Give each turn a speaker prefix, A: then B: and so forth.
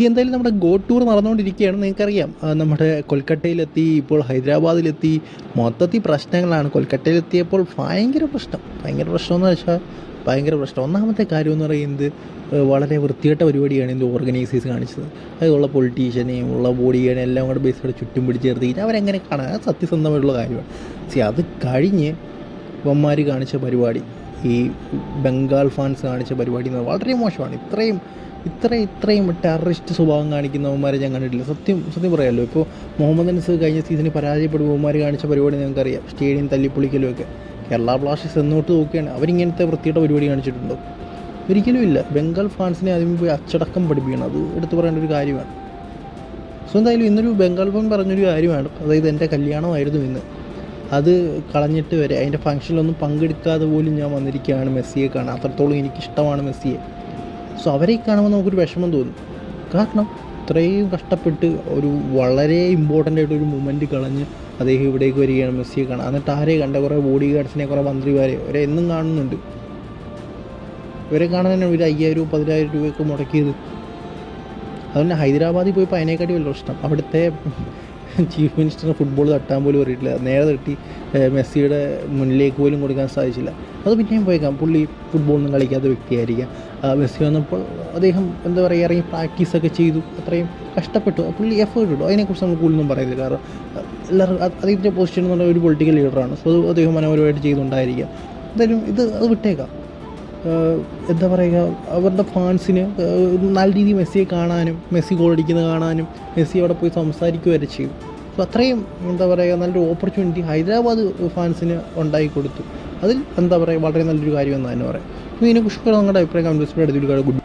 A: Messi എന്തായാലും നമ്മുടെ go tour നടന്നുകൊണ്ടിരിക്കുകയാണ് നിങ്ങൾക്കറിയാം നമ്മുടെ കൊൽക്കട്ടയിലെത്തി ഇപ്പോൾ ഹൈദരാബാദിലെത്തി മൊത്തത്തിൽ പ്രശ്നങ്ങളാണ്. കൊൽക്കട്ടയിലെത്തിയപ്പോൾ ഭയങ്കര പ്രശ്നം. ഭയങ്കര പ്രശ്നമെന്ന് വെച്ചാൽ ഭയങ്കര പ്രശ്നം. ഒന്നാമത്തെ കാര്യം എന്ന് പറയുന്നത് വളരെ വൃത്തികെട്ട പരിപാടിയാണ് ഇത് ഓർഗനൈസേഴ്സ് കാണിച്ചത്. അതുള്ള പൊളിറ്റീഷ്യനെയും ഉള്ള ബോഡിയേനെയും എല്ലാം കൂടെ ബേസോടെ ചുറ്റും പിടിച്ച് ചേർത്തിട്ട് അവരെങ്ങനെ കാണാൻ സത്യസന്ധമായിട്ടുള്ള കാര്യമാണ്. സി അത് കഴിഞ്ഞ് ഇവന്മാർ കാണിച്ച പരിപാടി ഈ ബംഗാൾ ഫാൻസ് കാണിച്ച പരിപാടി എന്ന് വളരെ മോശമാണ്. ഇത്രയും ഇത്ര ഇത്രയും ടെററിസ്റ്റ് സ്വഭാവം കാണിക്കുന്നവന്മാരെ ഞാൻ കണ്ടിട്ടില്ല. സത്യം സത്യം പറയാമല്ലോ ഇപ്പോൾ മുഹമ്മദ് അൻസ് കഴിഞ്ഞ സീസണിൽ പരാജയപ്പെടുമ്പോൾ കാണിച്ച പരിപാടി നിങ്ങൾക്കറിയാം. സ്റ്റേഡിയം തല്ലിപ്പൊളിക്കലും ഒക്കെ കേരള ബ്ലാസ്റ്റേഴ്സ് എന്നോട്ട് നോക്കുകയാണ്. അവരിങ്ങനത്തെ വൃത്തിയുടെ പരിപാടി കാണിച്ചിട്ടുണ്ടോ? ഒരിക്കലും ഇല്ല. ബംഗാൾ ഫാൻസിനെ ആദ്യം പോയി അച്ചടക്കം പഠിപ്പിക്കണം. അത് എടുത്തു പറയേണ്ട ഒരു കാര്യമാണ്. സോ എന്തായാലും ഇന്നൊരു ബംഗാൾ ഫാൻ പറഞ്ഞൊരു കാര്യമാണ്. അതായത് എന്റെ കല്യാണമായിരുന്നു ഇന്ന്. അത് കളഞ്ഞിട്ട് വരെ അതിന്റെ ഫംഗ്ഷനിലൊന്നും പങ്കെടുക്കാതെ പോലും ഞാൻ വന്നിരിക്കുകയാണ് മെസ്സിയെ കാണാൻ. അത്രത്തോളം എനിക്കിഷ്ടമാണ് മെസ്സിയെ. സോ അവരെ കാണുമ്പോൾ നമുക്കൊരു വിഷമം തോന്നും. കാരണം ഇത്രയും കഷ്ടപ്പെട്ട് ഒരു വളരെ ഇമ്പോർട്ടന്റ് ആയിട്ടൊരു മൂമെന്റ് കളഞ്ഞ് അദ്ദേഹം ഇവിടേക്ക് വരികയാണ് മെസ്സിയെ കാണാൻ. എന്നിട്ട് ആരെ കണ്ട കുറേ ബോഡി ഗാർഡ്സിനെ കുറേ മന്ത്രിമാരെ അവരെ എന്നും കാണുന്നുണ്ട്. ഇവരെ കാണാൻ തന്നെ ഒരു അയ്യായിരം പതിനായിരം രൂപയൊക്കെ മുടക്കിയത്. അതുകൊണ്ട് ഹൈദരാബാദിൽ പോയപ്പോൾ അതിനെക്കാട്ടി വലിയ പ്രശ്നം. അവിടുത്തെ ചീഫ് മിനിസ്റ്ററിന് ഫുട്ബോൾ തട്ടാൻ പോലും അറിയിട്ടില്ല. നേരെ തട്ടി മെസ്സിയുടെ മുന്നിലേക്ക് പോലും കൊടുക്കാൻ സാധിച്ചില്ല. അത് പിന്നെയും പോയേക്കാം. പുള്ളി ഫുട്ബോളൊന്നും കളിക്കാത്ത വ്യക്തിയായിരിക്കാം. മെസ്സി വന്നപ്പോൾ അദ്ദേഹം എന്താ പറയുക ഇറങ്ങി പ്രാക്ടീസൊക്കെ ചെയ്തു. അത്രയും കഷ്ടപ്പെട്ടു. പുള്ളി എഫേർട്ട് ഇട്ടു. അതിനെക്കുറിച്ച് നമുക്ക് കൂടുതലൊന്നും പറയുന്നില്ല കാരണം എല്ലാവർക്കും അദ്ദേഹത്തിന്റെ പൊസിഷൻ എന്ന് പറഞ്ഞാൽ ഒരു പൊളിറ്റിക്കൽ ലീഡറാണ് സോ അത് അദ്ദേഹം മനോഹരമായിട്ട് ചെയ്തുകൊണ്ടായിരിക്കാം. എന്തായാലും ഇത് അത് വിട്ടേക്കാം. എന്താ പറയുക അവരുടെ ഫാൻസിന് നല്ല രീതിയിൽ മെസ്സിയെ കാണാനും മെസ്സി ഗോൾ അടിക്കുന്നത് കാണാനും മെസ്സി അവിടെ പോയി സംസാരിക്കുക വരെ ചെയ്യും അപ്പോൾ അത്രയും എന്താ പറയുക നല്ലൊരു ഓപ്പർച്യൂണിറ്റി ഹൈദരാബാദ് ഫാൻസിന് ഉണ്ടായി കൊടുത്തു. അതിൽ എന്താ പറയുക വളരെ നല്ലൊരു കാര്യം എന്ന് തന്നെ പറയാം. ഇതിനെക്കുറിച്ച് നിങ്ങളുടെ അഭിപ്രായം കമ്പ്യൂട്ടർ ഗുഡ്